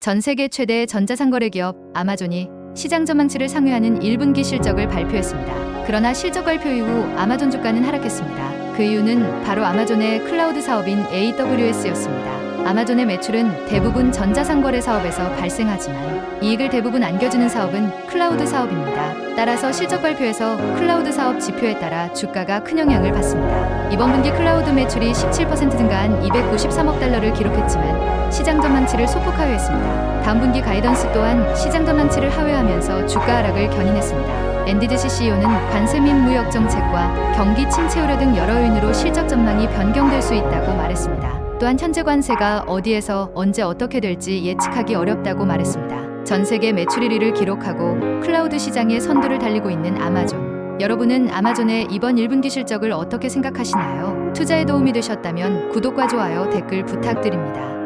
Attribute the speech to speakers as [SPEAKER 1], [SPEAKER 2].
[SPEAKER 1] 전 세계 최대 전자상거래 기업 아마존이 시장 전망치를 상회하는 1분기 실적을 발표했습니다. 그러나 실적 발표 이후 아마존 주가는 하락했습니다. 그 이유는 바로 아마존의 클라우드 사업인 AWS였습니다. 아마존의 매출은 대부분 전자상거래 사업에서 발생하지만 이익을 대부분 안겨주는 사업은 클라우드 사업입니다. 따라서 실적 발표에서 클라우드 사업 지표에 따라 주가가 큰 영향을 받습니다. 이번 분기 클라우드 매출이 17% 증가한 293억 달러를 기록했지만 시장 전망치를 소폭 하회했습니다. 다음 분기 가이던스 또한 시장 전망치를 하회하면서 주가 하락을 견인했습니다. 엔디드시 CEO는 관세 및 무역 정책과 경기 침체 우려 등 여러 요인으로 실적 전망이 변경될 수 있다고 말했습니다. 또한 현재 관세가 어디에서 언제 어떻게 될지 예측하기 어렵다고 말했습니다. 전 세계 매출 1위를 기록하고 클라우드 시장의 선두를 달리고 있는 아마존. 여러분은 아마존의 이번 1분기 실적을 어떻게 생각하시나요? 투자에 도움이 되셨다면 구독과 좋아요, 댓글 부탁드립니다.